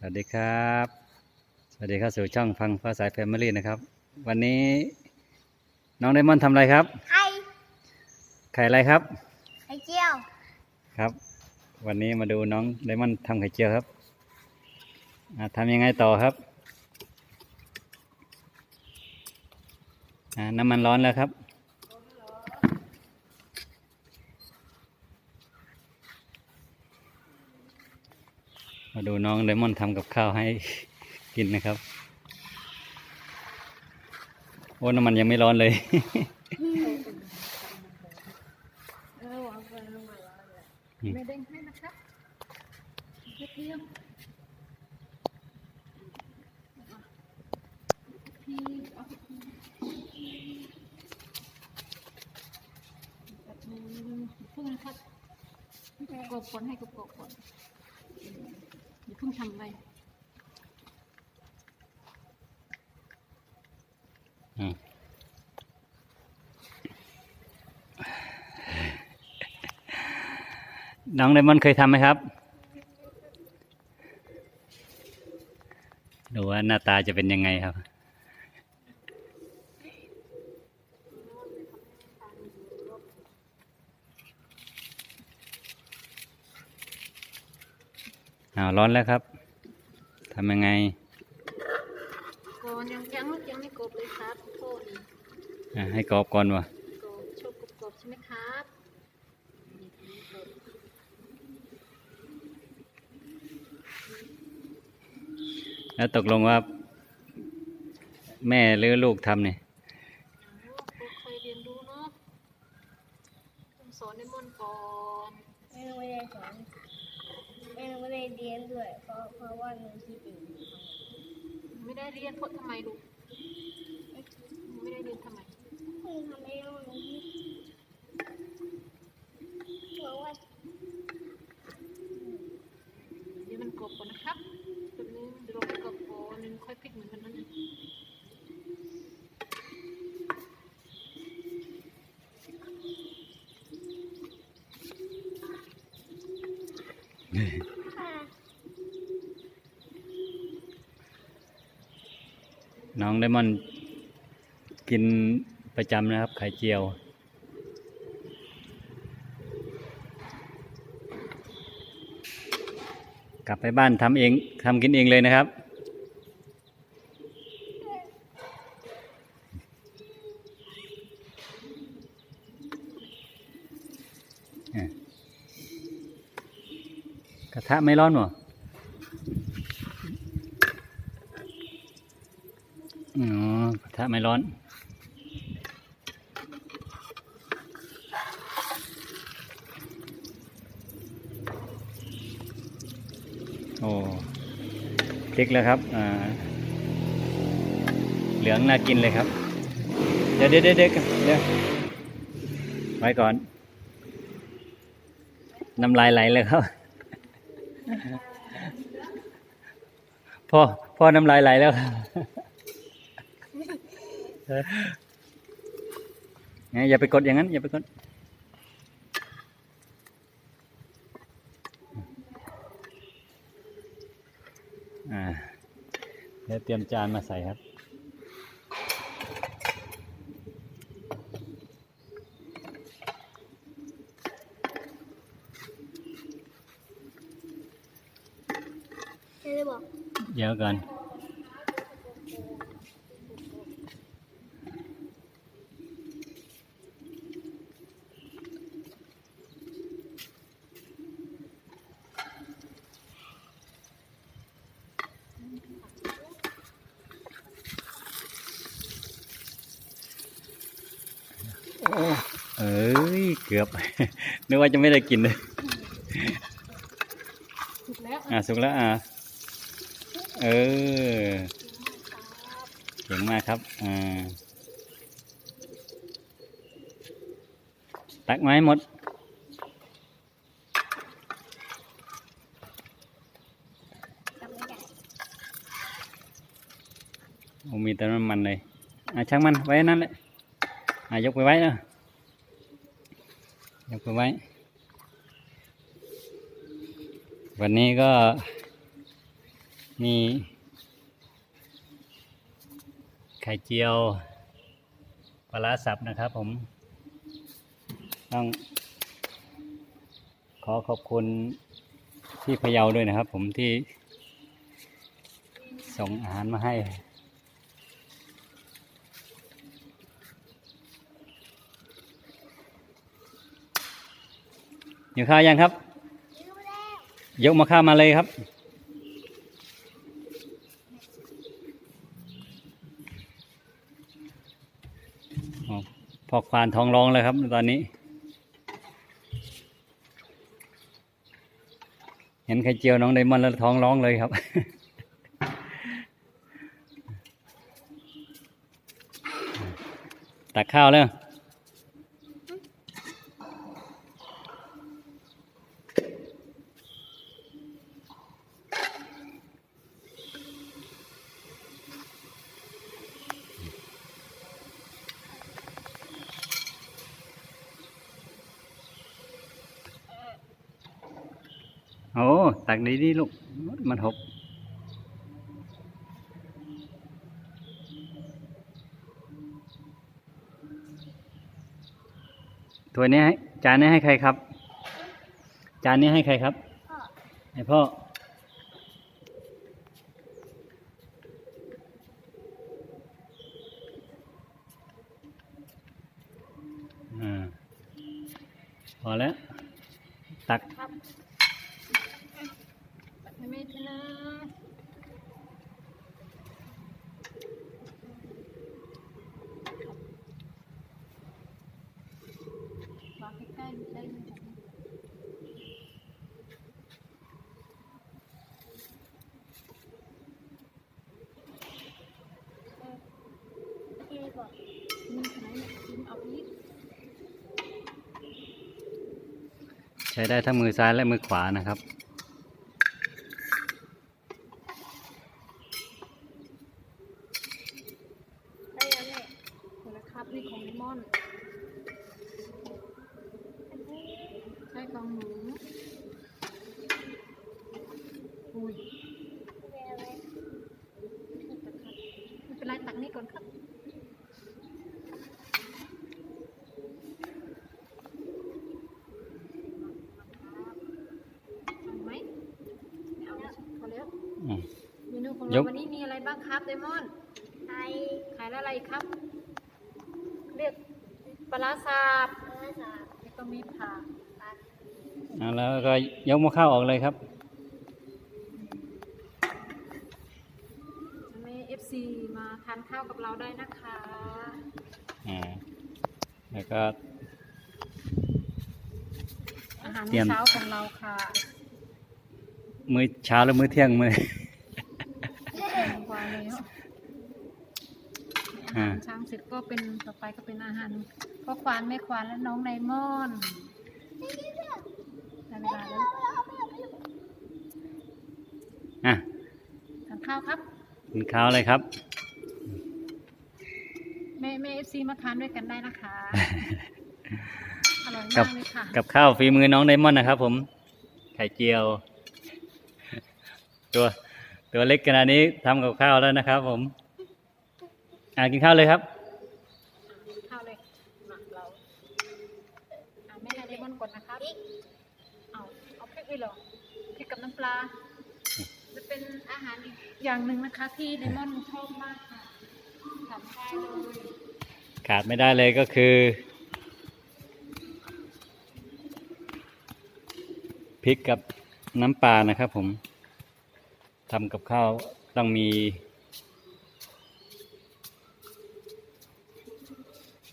สวัสดีครับ สวัสดีครับสู่ช่องฟังฟ้าสายแฟมิลี่นะครับ วันนี้น้องไดมอนด์ทำอะไรครับ ไข่ ไข่อะไรครับ ไข่เจียว ครับ วันนี้มาดูน้องไดมอนด์ทำไข่เจียวครับอ่าทำยังไงต่อครับอ่าน้ำมันร้อนแล้วครับ ดูน้องไดมอนทำกับข้าวให้กินนะครับ โอ้น้ำมันยังไม่ร้อนเลย ไม่เด้งให้นะครับเล็กเดียวพี่เอาพึ่งนะครับกบก่อนให้กบกบก่อ นองทำไรอืมน้องเลมอนเคยทำไหมครับ ดูว่าหน้าตาจะเป็นยังไงครับ อ้าวร้อนแล้วครับทำยังไงก่อนยังยังยังไม่กบเลยครับโทษนะอะให้กรอบก่อนวะกบชอบกบกบใช่ไหมครับกบแล้วตกลงว่า แม่หรือลูกทำเนี่ยกบเคยเรียนรู้เนาะต้องสอนในมนต์ก่อนแม่ไม่ได้สอนแม่ไม่ได้ เรียนด้วยเพราะเพราะว่าหนูคิดเองไม่ได้เรียนเพราะทำไมลูกไม่ได้เรียนทำไมเพิ่งทำเองหนูคิดเพราะว่าเดี๋ยวมันกรอบก่อนนะครับตัวนี้เดี๋ยวเราไปกรอบก่อนนึงค่อยพลิกเหมือนกันนั่นเอง น้องไดมอนกินประจำนะครับ ไข่เจียว กลับไปบ้านทำเองทำกินเองเลยนะครับ กระทะไม่ร้อนหรอ อ๋อกระทะไม่ร้อน โอ้พลิกแล้วครับอ่าเหลืองน่ากินเลยครับ เดี๋ยวเดี๋ยวเดี๋ยวเดี๋ยวไว้ก่อน น้ำลายไหลเลยครับพ่อพ่อน้ำลายไหลแล้วครับ อย่าไปกดอย่างนั้น อย่าไปกดอ่าเดี๋ยวเตรียมจานมาใส่ครับแม่ได้บอกเดี๋ยวก่อน เอ้ย เกือบ นึกว่าจะไม่ได้กินเลยถูกแล้วอะสุกแล้วอะเออเก่งมากครับอ่าตักไม้หมดจำไม่ได้โอ้มีแต่น้ำมันเลยอะช่างมันไว้นั่นแหละ อะยกไปไว้นะยกไปไว้ วันนี้ก็มีไข่เจียวปลาร้าสับนะครับผม ต้อง ขอขอบคุณที่พะเยาด้วยนะครับผมที่ส่งอาหารมาให้ อยู่ข้าวยังครับยกมาข้าวมาเลยครับอ๋อพอควานทองร้องเลยครับ ตอนนี้ เห็นไข่เจียวน้องไดมอนแล้วท้องร้องเลยครับตักข้าวแล้ว ตักดีดีลูก มันหก ถ้วยนี้ให้จานนี้ให้ใครครับ จานนี้ให้ใครครับ ให้พ่อ อ่า พอแล้ว ตัก ใช้ได้ทั้งมือซ้ายและมือขวานะครับ ได้ยังไง ค นละครับนี่ของเลมอน ใช่ของหนูอุ้ยได้ยังไงไม่เป็นไรตักนี่ก่อนครับเอาไหมไม่เอาแล้วพอแล้วอืมเมนูของยเรากวันนี้มีอะไรบ้างครับเดมอนไทยขายอะไรครับเรียก ปลาร้าซาบภาษาแล้วก็มีผักปักเอาแล้วก็ยกหม้อข้าวออกเลยครับจะมีเอฟซีมาทานข้าวกับเราได้นะคะอ่าแล้วก็ อาหารเตรียม เช้าของเราค่ะมื้อเช้าและมื้อเที่ยงมื้อวางเลยเนาะ อาอ่าหารช้างเสร็จก็เป็นต่อไปก็เป็นอาหารพ่อควานแม่ควานและน้องไดมอนด์ได้เวลาแล้วอะทานข้าวครับกินข้าวเลยครับ แม่แม่เอฟซีมาทานด้วยกันได้นะคะอร่อยกัมาบกเลยค่ะกับข้าวฝีมือน้องไดมอนด์นะครับ ผมไข่เจียว ตัวตัวเล็กขนาดนี้ทำกับข้าวแล้วนะครับ ผม อ่ากินข้าวเลยครับ ข้าวเลยมาเราอะแม่ไดมอนด์ก่อนนะคะเอาเอาพริกด้วยเหรอพริกกับน้ำปลา จะเป็นอาหารอีกอย่างหนึ่งนะคะ ที่ไดมอนด์ชอบมากค่ะทำได้เลยขาดไม่ได้เลยก็คือพริกกับน้ำปลานะครับผมทำกับข้าวต้องมี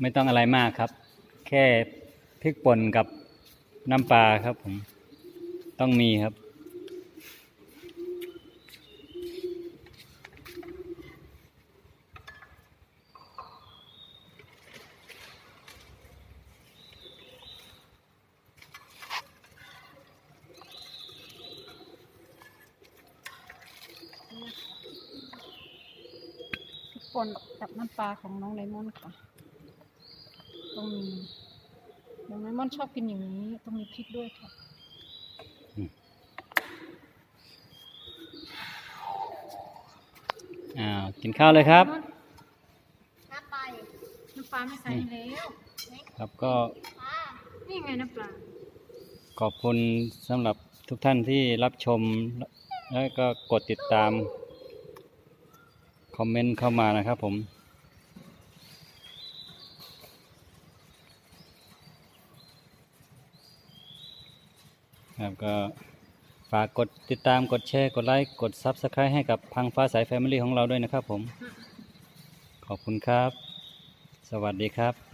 ไม่ต้องอะไรมากครับ แค่พริกป่นกับน้ำปลาครับผม ต้องมีครับพริกป่นกับน้ำปลาของน้องไดมอนค่ะ ต้องมีน้องไดมอนด์ชอบกินอย่างนี้ต้องมีพริกด้วยค่ะอืมอ้าวกินข้าวเลยครับ น้ำปลาดิน้ำปลาไม่ใส่ให้แล้วครับก็ปลานี่ไงน้ำปลาขอบคุณสำหรับทุกท่านที่รับชม แล้วก็กดติดตาม คอมเมนต์เข้ามานะครับผม ครับ ก็ฝากกดติดตามกดแชร์ กดไลค์ กด Subscribe ให้กับพังฟ้าสายแฟมิลี่ของเราด้วยนะครับผม ขอบคุณครับ สวัสดีครับ